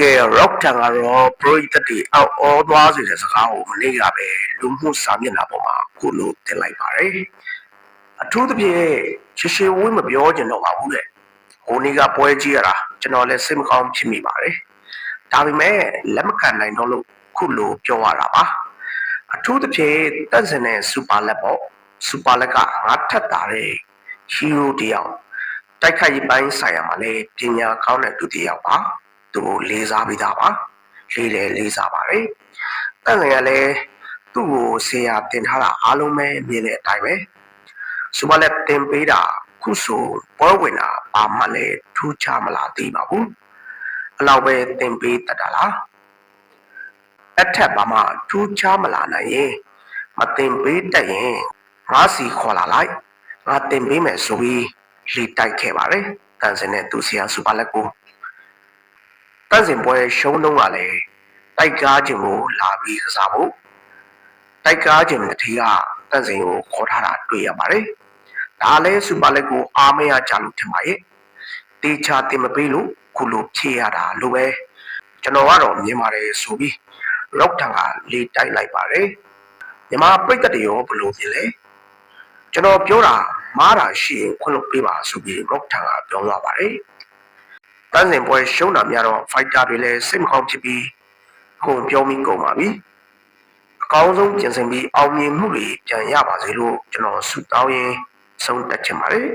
ကဲ rock တန်ကတော့ပရိသတ်တွေအောက်အောသွားစေတဲ့စကားကိုမနေ့ကပဲလူမှုစာမျက်နှာပေါ်မှာခုလိုတင်လိုက်ပါတယ်အထူးသဖြင့်ရှေရှေဝင်းမပြောကျင်တော့ပါဘူးလေဟိုနေ့ကပွဲကြည့်ရတာကျွန်တော်လည်းစိတ်မကောင်းဖြစ်မိပါတယ်ဒါပေမဲ့လက်မခံနိုင်တော့လို့ခုလိုပြောရတာပါအထူးသဖြင့်တက်စင်တဲ့စူပါလက်ပေါ့စူပါလက်ကငါထက်တာတဲ့ဟီးရိုးတယောက်တိုက်ခိုက်ရေးပိုင်းဆိုင်ရာမှာလည်းပညာကောင်းတဲ့သူတစ်ယောက်ပါ သူကိုလေးစားပြီးသားပါလေးတယ်လေးစားပါတယ်တန်ငယ်ကလည်းသူ့ကိုဆေးရတင်ထားတာအားလုံးပဲမြင်တဲ့အတိုင်းပဲစူပါလက်တင်ပေးတာခုဆိုပွဲဝင်တာဘာမှလည်းထူးခြားမလားသိပါဘူးအလောက်ပဲတင်ပေးတတ်တာလားအထက်ဘာမှထူးခြားမလာနိုင်ရင်မတင်ပေးတတ်ရင်ငါစီခေါ်လာလိုက်ငါတင်ပေးမယ်ဆိုပြီးလေတိုက်ခဲ့ပါတယ်တန်စင်နဲ့သူစီယာစူပါလက်ကိုတန့် စင်ပွဲရှုံးတော့ကလည်းတိုက်ကားခြင်းကိုလာပြီးကစားဖို့တိုက်ကားခြင်းတစ်ထီးကတန့်စင်ကိုခေါ်ထားတာတွေ့ရပါတယ်။ဒါလည်းစူပါလက်ကိုအားမရကြလို့ထင်ပါရဲ့။တေချာတင်မပေးလို့ခုလိုဖြေရတာလို့ပဲကျွန်တော်ကတော့မြင်ပါတယ်ဆိုပြီးလောက်ထံကလေတိုက်လိုက်ပါတယ်။မြမပြိတ်တဲ့ရောဘလို့မြင်လဲ။ကျွန်တော်ပြောတာမားတာရှိရင်ခွင့်လို့ပေးပါဆိုပြီးလောက်ထံကပြောသွားပါတယ်။ တန်းစင်ပွဲရှုံးတာများတော့ဖိုက်တာတွေလည်းစိတ်မကောင်းဖြစ်ပြီးခုံပြောမိကုန်ပါပြီအကောင်းဆုံးကျင်စင်ပြီးအောင်မြင်မှုတွေပြန်ရပါစေလို့ကျွန်တော်ဆုတောင်းရင်းဆုံးတက်ချင်ပါတယ်